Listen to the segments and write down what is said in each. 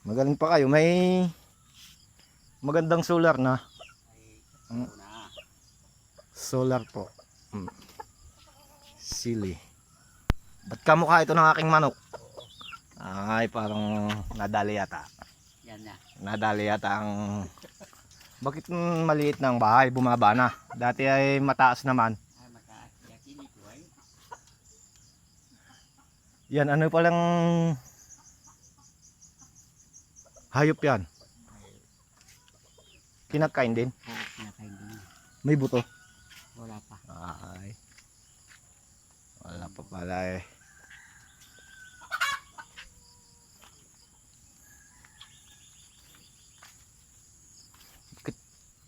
Magaling pa kayo. May magandang solar na. Na. Solar po. Mm. Sili. Ba't kamukha ito ng aking manok? Ay, parang nadali yata. Yan na. Nadali yata ang... Bakit mm, maliit na ang bahay? Bumaba na. Dati ay mataas naman. Yan, ano palang... Hayop yan. Kinakain din. Oo, kinakain din. May buto. Wala pa. Ay. Wala pa pala eh.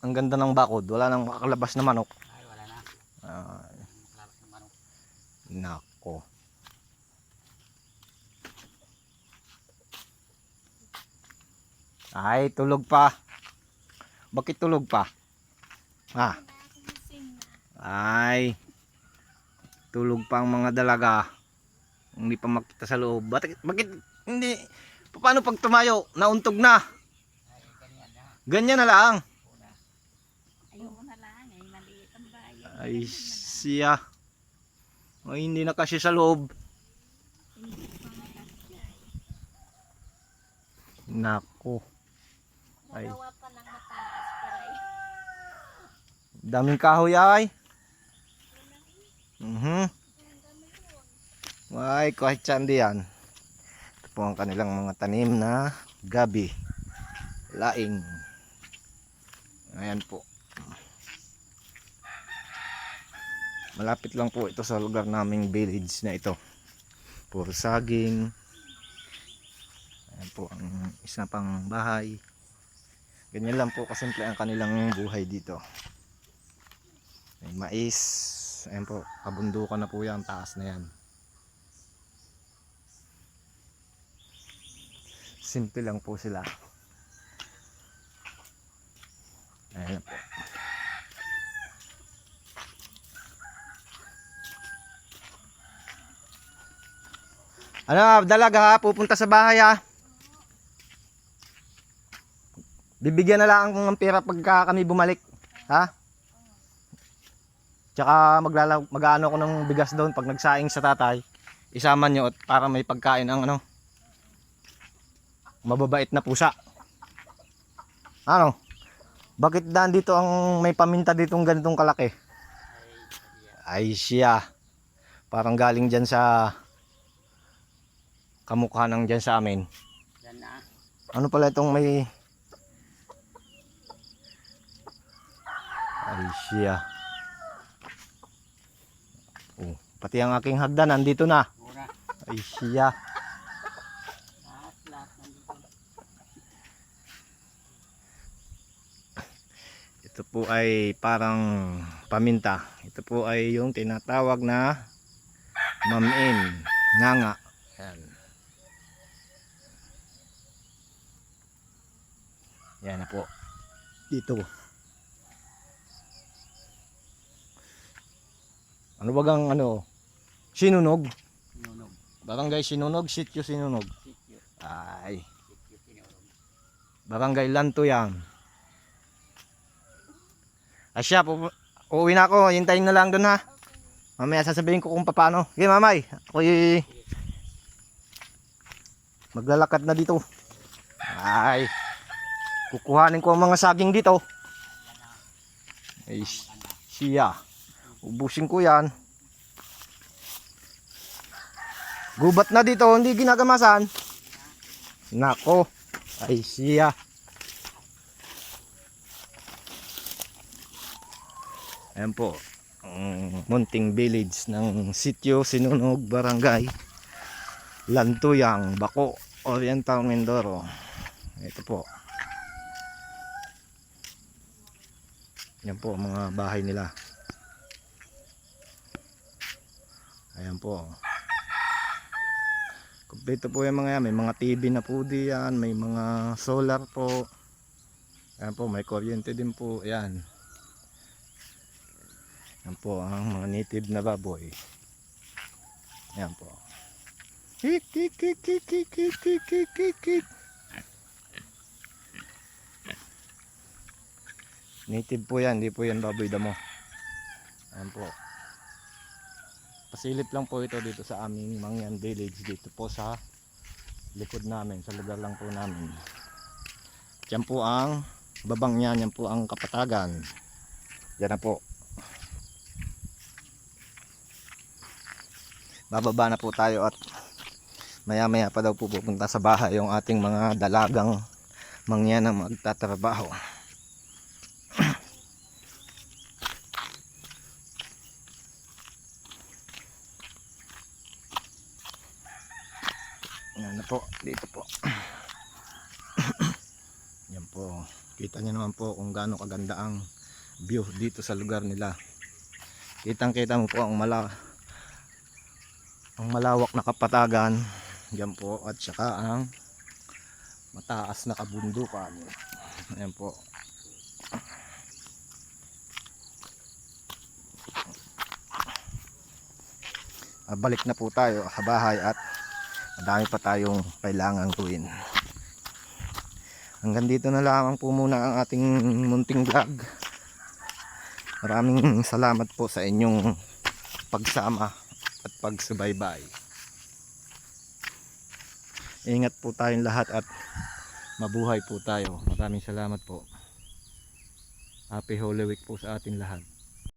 Ang ganda ng bakod. Wala nang makakalabas na manok. Ay, wala na. Ay, nako. Ay, tulog pa. Bakit tulog pa? Ha? Ay. Tulog pa ang mga dalaga. Hindi pa makita sa loob. Bakit, bakit hindi? Paano pag tumayo? Nauntog na. Ay, ganyan na. Lang. Ayoko na lang eh, maliit ang. Ay, siya. Ay, hindi na kasi sa loob. Nako. Ay. Dalawa pa lang mataas para eh. Daming kahoy ay. Mhm. Ay, kahit saan diyan. Ito po ang kanilang mga tanim na gabi. Laing. Ayan po. Malapit lang po ito sa lugar naming village na ito. Puro saging. Ayan po ang isa pang bahay. Ganyan lang po kasimple ang kanilang buhay dito. May mais. Ayan po, kabundukan na po yan, taas na yan. Simple lang po sila. Ayan po. Ano, dalaga ha, pupunta sa bahay ha. Bibigyan na lang ng pera pagka kami bumalik. Ha? Tsaka maglala mag-ano ko ng bigas doon pag nagsaing sa tatay. Isama nyo at para may pagkain ang ano. Mababait na pusa. Ano? Bakit daan dito ang may paminta ditong ganitong kalaki? Ay, siya. Parang galing dyan sa kamukha ng dyan sa amin. Ano pala itong may... Ay siya. Oh, pati ang aking hagdan nandito na. Ay siya. Ito po ay parang paminta. Ito po ay yung tinatawag na mamin, nganga. Yan. Yan na po. Dito. Ano bagang ano? Sinunog. Sinunog. Barangay Sinunog, Sitio Sinunog. Sityo. Ay, Sityo sinunog. Barangay Lanto yan. Asya, uuwi na ako. Hintayin na lang doon ha. Mamaya sasabihin ko kung paano. Okay, mamay. Ako'y maglalakad na dito. Ay, kukuhanin ko ang mga saging dito. Ay, siya. Ubusin ko yan. Gubat na dito, hindi ginagamasan. Nako. Ay siya. Ayan po. Ang munting village ng sitio Sinunog Barangay. Lantuyang, Bako, Oriental Mindoro. Ito po. Yan po mga bahay nila. ayan po. Kompleto po yung mga yan. May mga TV na po diyan may mga solar po. Ayan po may kuryente din po. Ayan. Ayan po ang mga native na baboy. Ayan po. Kik kik kik kik kik kik kik kik kik native po yan. Hindi po yan baboy damo. Ayan po. Pasilip lang po ito dito sa aming Mangyan Village dito po sa likod namin, sa lugar lang po namin. Diyan po ang babang niyan, yan po ang kapatagan. Yan na po. Bababa na po tayo at maya maya pa daw po pupunta sa bahay yung ating mga dalagang mangyan na magtatrabaho. Na po, dito po. Yan po. Kita niyo naman po kung gaano kaganda ang view dito sa lugar nila. Kitang kita mo po ang mala ang malawak na kapatagan Yan po at saka ang mataas na kabundukan. Ayan po. Ah, balik na po tayo sa bahay at madami pa tayong kailangan gawin. Hanggang dito na lamang po muna ang ating munting vlog. Maraming salamat po sa inyong pagsama at pagsubaybay. Ingat po tayong lahat at mabuhay po tayo. Maraming salamat po. Happy Holy Week po sa ating lahat.